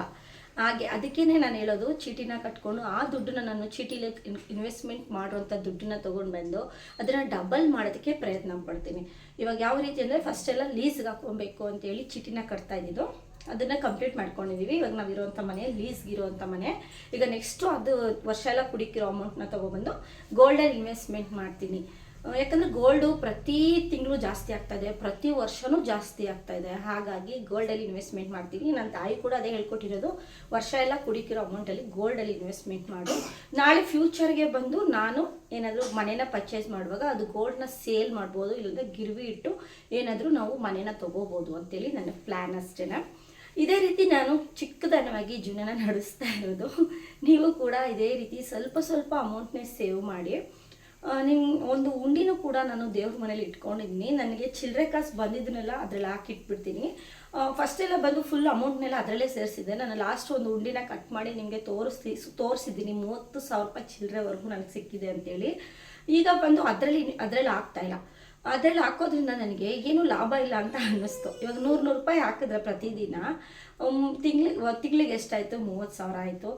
ಹಾಗೆ ಅದಕ್ಕೇನೆ ನಾನು ಹೇಳೋದು, ಚೀಟಿನ ಕಟ್ಕೊಂಡು ಆ ದುಡ್ಡನ್ನ ನಾನು ಚೀಟಿಲಿ ಇನ್ವೆಸ್ಟ್ಮೆಂಟ್ ಮಾಡುವಂಥ ದುಡ್ಡನ್ನ ತೊಗೊಂಡು ಬಂದು ಅದನ್ನು ಡಬಲ್ ಮಾಡೋದಕ್ಕೆ ಪ್ರಯತ್ನ ಪಡ್ತೀನಿ. ಇವಾಗ ಯಾವ ರೀತಿ ಅಂದರೆ ಫಸ್ಟ್ ಎಲ್ಲ ಲೀಸ್ಗೆ ಹಾಕೊಬೇಕು ಅಂತೇಳಿ ಚೀಟಿನ ಕಟ್ತಾ ಇದ್ದಿದ್ದು. ಅದನ್ನು ಕಂಪ್ಲೀಟ್ ಮಾಡ್ಕೊಂಡಿದ್ದೀವಿ ಇವಾಗ ನಾವು ಇರುವಂಥ ಮನೆ ಲೀಸ್ಗೆ ಇರುವಂಥ ಮನೆ. ಈಗ ನೆಕ್ಸ್ಟು ಅದು ವರ್ಷ ಎಲ್ಲ ಕುಡಿಕಿರೋ ಅಮೌಂಟ್ನ ತೊಗೊಬಂದು ಗೋಲ್ಡಲ್ಲಿ ಇನ್ವೆಸ್ಟ್ಮೆಂಟ್ ಮಾಡ್ತೀನಿ. ಯಾಕಂದ್ರೆ ಗೋಲ್ಡು ಪ್ರತಿ ತಿಂಗಳು ಜಾಸ್ತಿ ಆಗ್ತಾ ಇದೆ, ಪ್ರತಿ ವರ್ಷನೂ ಜಾಸ್ತಿ ಆಗ್ತಾ ಇದೆ. ಹಾಗಾಗಿ ಗೋಲ್ಡಲ್ಲಿ ಇನ್ವೆಸ್ಟ್ಮೆಂಟ್ ಮಾಡ್ತೀನಿ ನನ್ನ ತಾಯಿ ಕೂಡ ಅದೇ ಹೇಳ್ಕೊಟ್ಟಿರೋದು, ವರ್ಷ ಎಲ್ಲ ಕುಡಿಕಿರೋ ಅಮೌಂಟಲ್ಲಿ ಗೋಲ್ಡಲ್ಲಿ ಇನ್ವೆಸ್ಟ್ಮೆಂಟ್ ಮಾಡು. ನಾಳೆ ಫ್ಯೂಚರ್ಗೆ ಬಂದು ನಾನು ಏನಾದರೂ ಮನೇನ ಪರ್ಚೇಸ್ ಮಾಡುವಾಗ ಅದು ಗೋಲ್ಡ್ನ ಸೇಲ್ ಮಾಡ್ಬೋದು ಇಲ್ಲದೆ ಗಿರ್ವಿ ಇಟ್ಟು ಏನಾದರೂ ನಾವು ಮನೇನ ತೊಗೋಬೋದು ಅಂತೇಳಿ ನನ್ನ ಪ್ಲ್ಯಾನ್ ಅಷ್ಟೇ ಇದೇ ರೀತಿ ನಾನು ಚಿಕ್ಕದನವಾಗಿ ಜೀವನ ನಡೆಸ್ತಾ ಇರೋದು. ನೀವು ಕೂಡ ಇದೇ ರೀತಿ ಸ್ವಲ್ಪ ಸ್ವಲ್ಪ ಅಮೌಂಟ್ನೇ ಸೇವ್ ಮಾಡಿ. ನಿಮ್ಮ ಒಂದು ಉಂಡಿನೂ ಕೂಡ ನಾನು ದೇವ್ರ ಮನೇಲಿ ಇಟ್ಕೊಂಡಿದ್ದೀನಿ ನನಗೆ ಚಿಲ್ಲರೆ ಕಾಸು ಬಂದಿದ್ದನ್ನೆಲ್ಲ ಅದರಲ್ಲಿ ಹಾಕಿಟ್ಬಿಡ್ತೀನಿ ಫಸ್ಟ್ ಎಲ್ಲ ಬಂದು ಫುಲ್ ಅಮೌಂಟ್ನೆಲ್ಲ ಅದರಲ್ಲೇ ಸೇರಿಸಿದ್ದೆ. ನಾನು ಲಾಸ್ಟ್ ಒಂದು ಉಂಡಿನ ಕಟ್ ಮಾಡಿ ನಿಮಗೆ ತೋರಿಸ್ತಿ, ತೋರಿಸಿದ್ದೀನಿ. ಮೂವತ್ತು ಸಾವಿರ ರೂಪಾಯಿ ಚಿಲ್ಲರೆವರೆಗೂ ನನಗೆ ಸಿಕ್ಕಿದೆ ಅಂತೇಳಿ. ಈಗ ಬಂದು ಅದರಲ್ಲಿ ಅದರಲ್ಲಿ ಆಗ್ತಾಯಿಲ್ಲ ಅದರಲ್ಲಿ ಹಾಕೋದ್ರಿಂದ ನನಗೆ ಏನು ಲಾಭ ಇಲ್ಲ ಅಂತ ಅನ್ನಿಸ್ತು. ಇವಾಗ ನೂರು ನೂರು ರೂಪಾಯಿ ಹಾಕಿದ್ರೆ ಪ್ರತಿದಿನ ತಿಂಗ್ಳಿಗೆ ತಿಂಗಳಿಗೆ ಎಷ್ಟಾಯಿತು? ಮೂವತ್ತು ಸಾವಿರ ಆಯಿತು.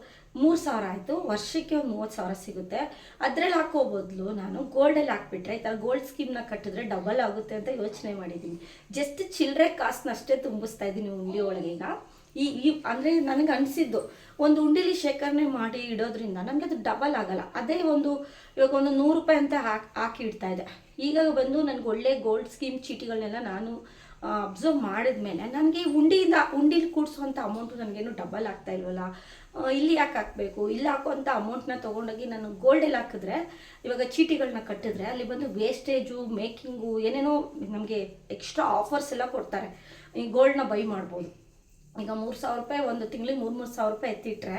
ಮೂರು ಸಾವಿರ ಆಯಿತು. ವರ್ಷಕ್ಕೆ ಒಂದು ಮೂವತ್ತು ಸಾವಿರ ಸಿಗುತ್ತೆ. ಅದರಲ್ಲಿ ಹಾಕೋ ಬದಲು ನಾನು ಗೋಲ್ಡಲ್ಲಿ ಹಾಕ್ಬಿಟ್ರೆ, ಈ ಥರ ಗೋಲ್ಡ್ ಸ್ಕೀಮ್ನ ಕಟ್ಟಿದ್ರೆ ಡಬಲ್ ಆಗುತ್ತೆ ಅಂತ ಯೋಚನೆ ಮಾಡಿದ್ದೀನಿ. ಜಸ್ಟ್ ಚಿಲ್ಲರೆ ಕಾಸನ್ನಷ್ಟೇ ತುಂಬಿಸ್ತಾ ಇದ್ದೀನಿ ಉಂಡಿ ಒಳಗೆ ಈಗ ಈ ಈ, ಅಂದರೆ ನನಗೆ ಅನಿಸಿದ್ದು ಒಂದು ಉಂಡಿಲಿ ಶೇಖರಣೆ ಮಾಡಿ ಇಡೋದ್ರಿಂದ ನಮಗೆ ಅದು ಡಬಲ್ ಆಗಲ್ಲ. ಅದೇ ಒಂದು ಇವಾಗ ಒಂದು ನೂರು ರೂಪಾಯಿ ಅಂತ ಹಾಕಿ ಹಾಕಿ ಇಡ್ತಾ ಇದೆ. ಈಗ ಬಂದು ನನಗೆ ಒಳ್ಳೆ ಗೋಲ್ಡ್ ಸ್ಕೀಮ್ ಚೀಟಿಗಳನ್ನೆಲ್ಲ ನಾನು ಅಬ್ಸರ್ವ್ ಮಾಡಿದ್ಮೇಲೆ ನನಗೆ ಉಂಡಿಯಿಂದ, ಉಂಡಿಲಿ ಕೂಡಿಸುವಂಥ ಅಮೌಂಟು ನನಗೇನು ಡಬಲ್ ಆಗ್ತಾ ಇಲ್ವಲ್ಲ? ಇಲ್ಲಿ ಯಾಕೆ ಹಾಕಬೇಕು? ಇಲ್ಲಿ ಹಾಕುವಂಥ ಅಮೌಂಟ್ನ ತೊಗೊಂಡೋಗಿ ನಾನು ಗೋಲ್ಡಲ್ಲಿ ಹಾಕಿದ್ರೆ, ಇವಾಗ ಚೀಟಿಗಳನ್ನ ಕಟ್ಟಿದ್ರೆ ಅಲ್ಲಿ ಬಂದು ವೇಸ್ಟೇಜು ಮೇಕಿಂಗು ಏನೇನೋ ನಮಗೆ ಎಕ್ಸ್ಟ್ರಾ ಆಫರ್ಸ್ ಎಲ್ಲ ಕೊಡ್ತಾರೆ. ಈ ಗೋಲ್ಡ್ನ ಬೈ ಮಾಡ್ಬೋದು. ಈಗ ಮೂರು ಸಾವಿರ ರೂಪಾಯಿ ಒಂದು ತಿಂಗಳಿಗೆ ಮೂರು ಮೂರು ಸಾವಿರ ರೂಪಾಯಿ ಎತ್ತಿಟ್ರೆ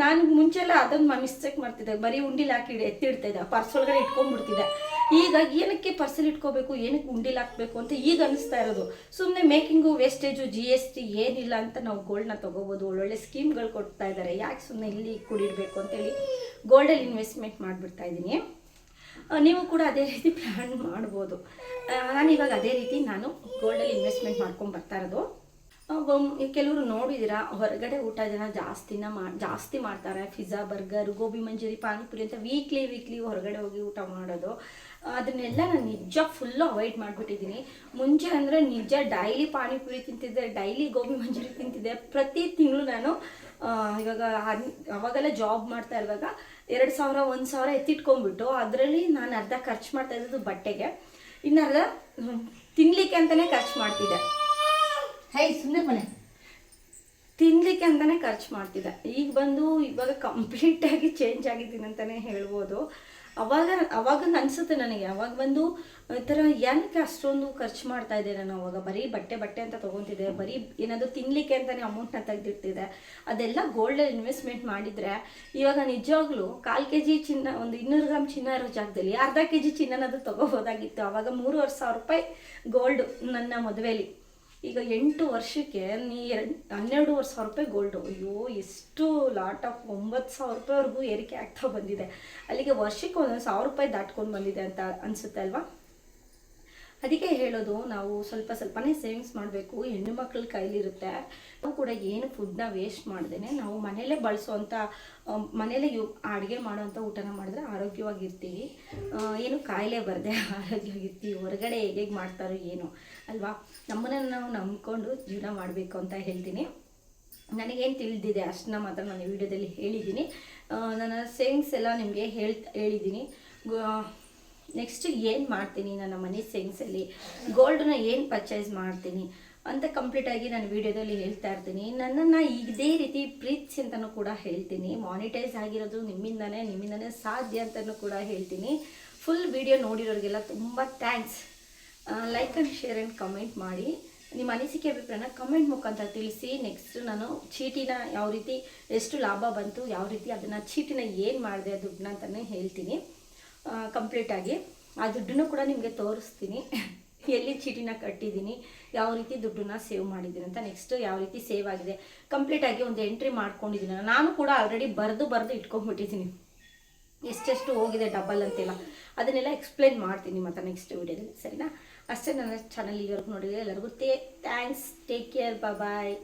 ನಾನು ಮುಂಚೆಲ್ಲ ಅದನ್ನು ಮಿಸ್ಟೇಕ್ ಮಾಡ್ತಿದ್ದೆ. ಬರೀ ಉಂಡಿಲಿ ಹಾಕಿ ಎತ್ತಿಡ್ತಾ ಇದ್ದೆ ಪರ್ಸ್ ಒಳಗಡೆ ಇಟ್ಕೊಂಡ್ಬಿಡ್ತಿದ್ದೆ ಈಗ ಏನಕ್ಕೆ ಪರ್ಸಲ್ ಇಟ್ಕೋಬೇಕು ಏನಕ್ಕೆ ಉಂಡಿಲಿ ಹಾಕಬೇಕು ಅಂತ ಈಗ ಅನಿಸ್ತಾ ಇರೋದು. ಸುಮ್ಮನೆ making wastage G S T ಏನಿಲ್ಲ ಅಂತ ನಾವು ಗೋಲ್ಡ್ನ ತೊಗೋಬೋದು. ಒಳ್ಳೊಳ್ಳೆ ಸ್ಕೀಮ್ಗಳು ಕೊಡ್ತಾ ಇದ್ದಾರೆ ಯಾಕೆ ಸುಮ್ಮನೆ ಇಲ್ಲಿ ಕೂಡಿಡಬೇಕು ಅಂತೇಳಿ ಗೋಲ್ಡಲ್ಲಿ ಇನ್ವೆಸ್ಟ್ಮೆಂಟ್ ಮಾಡಿಬಿಡ್ತಾ ಇದ್ದೀನಿ ನೀವು ಕೂಡ ಅದೇ ರೀತಿ ಪ್ಲ್ಯಾನ್ ಮಾಡ್ಬೋದು. ಆ, ನಾನು ಇವಾಗ ಅದೇ ರೀತಿ ನಾನು ಗೋಲ್ಡಲ್ಲಿ ಇನ್ವೆಸ್ಟ್ಮೆಂಟ್ ಮಾಡ್ಕೊಂಡು ಬರ್ತಾ ಇರೋದು. ಕೆಲವರು ನೋಡಿದ್ದೀರಾ ಹೊರಗಡೆ ಊಟ ಜನ ಜಾಸ್ತಿನ ಮಾ, ಜಾಸ್ತಿ ಮಾಡ್ತಾರೆ. ಪಿಜ್ಜಾ, ಬರ್ಗರ್, ಗೋಬಿ ಮಂಚೂರಿ ಪಾನಿಪುರಿ ಅಂತ ವೀಕ್ಲಿ ವೀಕ್ಲಿ ಹೊರಗಡೆ ಹೋಗಿ ಊಟ ಮಾಡೋದು. ಅದನ್ನೆಲ್ಲ ನಾನು ನಿಜ ಫುಲ್ಲು ಅವಾಯ್ಡ್ ಮಾಡಿಬಿಟ್ಟಿದ್ದೀನಿ. ಮುಂಚೆ ಅಂದರೆ ನಿಜ ಡೈಲಿ ಪಾನಿಪುರಿ ತಿಂತಿದ್ದೆ ಡೈಲಿ ಗೋಬಿ ಮಂಚೂರಿ ತಿಂತಿದ್ದೆ. ಪ್ರತಿ ತಿಂಗಳು ನಾನು ಇವಾಗ ಅವಾಗೆಲ್ಲ ಜಾಬ್ ಮಾಡ್ತಾ ಇರುವಾಗ ಎರಡು ಸಾವಿರ, ಒಂದು ಸಾವಿರ ಎತ್ತಿಟ್ಕೊಂಡ್ಬಿಟ್ಟು ಅದರಲ್ಲಿ ನಾನು ಅರ್ಧ ಖರ್ಚು ಮಾಡ್ತಾ ಇದ್ದದ್ದು ಬಟ್ಟೆಗೆ. ಇನ್ನರ್ಧ ತಿನ್ಲಿಕ್ಕೆ ಅಂತಲೇ ಖರ್ಚು ಮಾಡ್ತಿದ್ದೆ. ಹೈ ಸುಮ್ಮನೆ ಮನೆ. ತಿನ್ಲಿಕ್ಕೆ ಅಂತಾನೆ ಖರ್ಚು ಮಾಡ್ತಿದ್ದೆ. ಈಗ ಬಂದು ಇವಾಗ ಕಂಪ್ಲೀಟಾಗಿ ಚೇಂಜ್ ಆಗಿದ್ದೀನಿ ಅಂತಾನೆ ಹೇಳ್ಬೋದು. ಅವಾಗ ಅವಾಗ ಅನ್ಸುತ್ತೆ ನನಗೆ. ಅವಾಗ ಬಂದು ಈ ಥರ ಏನಕ್ಕೆ ಅಷ್ಟೊಂದು ಖರ್ಚು ಮಾಡ್ತಾ ಇದ್ದೆ ನಾನು ಅವಾಗ? ಬರೀ ಬಟ್ಟೆ ಬಟ್ಟೆ ಅಂತ ತೊಗೊತಿದ್ದೆ. ಬರೀ ಏನಾದರೂ ತಿನ್ನಲಿಕ್ಕೆ ಅಂತಲೇ ಅಮೌಂಟ್ನ ತೆಗೆದಿರ್ತಿದೆ ಅದೆಲ್ಲ ಗೋಲ್ಡಲ್ಲಿ ಇನ್ವೆಸ್ಟ್ಮೆಂಟ್ ಮಾಡಿದರೆ ಇವಾಗ ನಿಜವಾಗ್ಲೂ ಕಾಲು ಕೆ ಜಿ ಚಿನ್ನ, ಒಂದು ಇನ್ನೂರು ಗ್ರಾಮ್ ಚಿನ್ನ ಇರೋ ಜಾಗದಲ್ಲಿ ಅರ್ಧ ಕೆ ಜಿ ಚಿನ್ನನಾದ್ರು ತೊಗೋಬೋದಾಗಿತ್ತು. ಅವಾಗ ಮೂರುವರೆ ಸಾವಿರ ರೂಪಾಯಿ ಗೋಲ್ಡು ನನ್ನ ಮದುವೆಲಿ. ಈಗ ಎಂಟು ವರ್ಷಕ್ಕೆ ನೀ ಎರಡು, ಹನ್ನೆರಡೂವರೆ ಸಾವಿರ ರೂಪಾಯಿ ಗೋಲ್ಡು ಅಯ್ಯೋ, ಎಷ್ಟು ಲಾಟ್ ಆಫ್ ಒಂಬತ್ತು ಸಾವಿರ ರೂಪಾಯಿವರೆಗೂ ಏರಿಕೆ ಆಗ್ತಾ ಬಂದಿದೆ. ಅಲ್ಲಿಗೆ ವರ್ಷಕ್ಕೆ ಒಂದೊಂದು ಸಾವಿರ ರೂಪಾಯಿ ದಾಟ್ಕೊಂಡು ಬಂದಿದೆ ಅಂತ ಅನಿಸುತ್ತೆ ಅಲ್ವಾ? ಅದಕ್ಕೆ ಹೇಳೋದು, ನಾವು ಸ್ವಲ್ಪ ಸ್ವಲ್ಪನೇ ಸೇವಿಂಗ್ಸ್ ಮಾಡಬೇಕು, ಹೆಣ್ಣು ಮಕ್ಕಳ ಕೈಲಿರುತ್ತೆ. ನಾವು ಕೂಡ ಏನು ಫುಡ್ನ ವೇಸ್ಟ್ ಮಾಡ್ದೇನೆ, ನಾವು ಮನೆಯಲ್ಲೇ ಬಳಸುವಂಥ ಮನೆಯಲ್ಲೇ ಯು, ಅಡುಗೆ ಮಾಡುವಂಥ ಊಟನ ಮಾಡಿದ್ರೆ ಆರೋಗ್ಯವಾಗಿರ್ತೀವಿ. ಏನು ಕಾಯಿಲೆ ಬರದೆ [laughs] ಆರೋಗ್ಯವಾಗಿರ್ತೀವಿ. ಹೊರಗಡೆ ಹೇಗೆ ಮಾಡ್ತಾರೋ ಏನು, ಅಲ್ವಾ? ನಮ್ಮನ್ನ ನಾವು ನಂಬ್ಕೊಂಡು ಜೀವನ ಮಾಡಬೇಕು ಅಂತ ಹೇಳ್ತೀನಿ. ನನಗೇನು ತಿಳಿದಿದೆ ಅಷ್ಟನ್ನ ಮಾತ್ರ ನಾನು ವಿಡಿಯೋದಲ್ಲಿ ಹೇಳಿದ್ದೀನಿ. ನಾನು ಸೇವಿಂಗ್ಸ್ ಎಲ್ಲ ನಿಮಗೆ ಹೇಳ್ತಾ, ಹೇಳಿದ್ದೀನಿ. ನೆಕ್ಸ್ಟ್ ಏನು ಮಾಡ್ತೀನಿ ನನ್ನ ಮನಿ ಸೇವಿಂಗ್ಸಲ್ಲಿ ಗೋಲ್ಡನ್ನ ಏನು ಪರ್ಚೇಸ್ ಮಾಡ್ತೀನಿ? ಅಂತ ಕಂಪ್ಲೀಟಾಗಿ ನಾನು ವಿಡಿಯೋದಲ್ಲಿ ಹೇಳ್ತಾ ಇರ್ತೀನಿ. ನನ್ನನ್ನು ಇದೇ ರೀತಿ ಪ್ರೀತಿಸಿ ಅಂತಲೂ ಕೂಡ ಹೇಳ್ತೀನಿ. ಮಾನಿಟೈಸ್ ಆಗಿರೋದು ನಿಮ್ಮಿಂದನೇ ನಿಮ್ಮಿಂದನೇ ಸಾಧ್ಯ ಅಂತಲೂ ಕೂಡ ಹೇಳ್ತೀನಿ. ಫುಲ್ ವಿಡಿಯೋ ನೋಡಿರೋರಿಗೆಲ್ಲ ತುಂಬ thanks like and share and comment ಮಾಡಿ. ನಿಮ್ಮ ಅನಿಸಿಕೆ, ಅಭಿಪ್ರಾಯನ ಕಮೆಂಟ್ ಮುಖಾಂತರ ತಿಳಿಸಿ. ನೆಕ್ಸ್ಟ್ ನಾನು ಚೀಟಿನ ಯಾವ ರೀತಿ ಎಷ್ಟು ಲಾಭ ಬಂತು, ಯಾವ ರೀತಿ ಅದನ್ನು ಚೀಟಿನ ಏನು ಮಾಡಿದೆ, ದುಡ್ಡನ್ನ ಅಂತಲೇ ಹೇಳ್ತೀನಿ. ಕಂಪ್ಲೀಟಾಗಿ ಆ ದುಡ್ಡನ್ನು ಕೂಡ ನಿಮಗೆ ತೋರಿಸ್ತೀನಿ. ಎಲ್ಲಿ ಚೀಟಿನ ಕಟ್ಟಿದ್ದೀನಿ, ಯಾವ ರೀತಿ ದುಡ್ಡನ್ನ ಸೇವ್ ಮಾಡಿದ್ದೀನಿ ಅಂತ ನೆಕ್ಸ್ಟ್ ಯಾವ ರೀತಿ ಸೇವ್ ಆಗಿದೆ. ಕಂಪ್ಲೀಟಾಗಿ ಒಂದು ಎಂಟ್ರಿ ಮಾಡ್ಕೊಂಡಿದ್ದೀನಿ. ನಾನು ಕೂಡ ಆಲ್ರೆಡಿ ಬರೆದು ಬರೆದು ಇಟ್ಕೊಂಡ್ಬಿಟ್ಟಿದ್ದೀನಿ. ಎಷ್ಟೆಷ್ಟು ಹೋಗಿದೆ ಡಬಲ್ ಅಂತೆಲ್ಲ. ಅದನ್ನೆಲ್ಲ ಎಕ್ಸ್ಪ್ಲೈನ್ ಮಾಡ್ತೀನಿ ಮತ್ತೆ ನೆಕ್ಸ್ಟ್ ವೀಡಿಯೋದಲ್ಲಿ ಸರಿನಾ? ಅಷ್ಟೇ ನನ್ನ ಚಾನಲ್ ಇಲ್ಲಿವರೆಗೂ ನೋಡಿದ್ರೆ ಎಲ್ಲರಿಗೂ ತೇ ಥ್ಯಾಂಕ್ಸ್ ಟೇಕ್ ಕೇರ್ ಬಾಯ್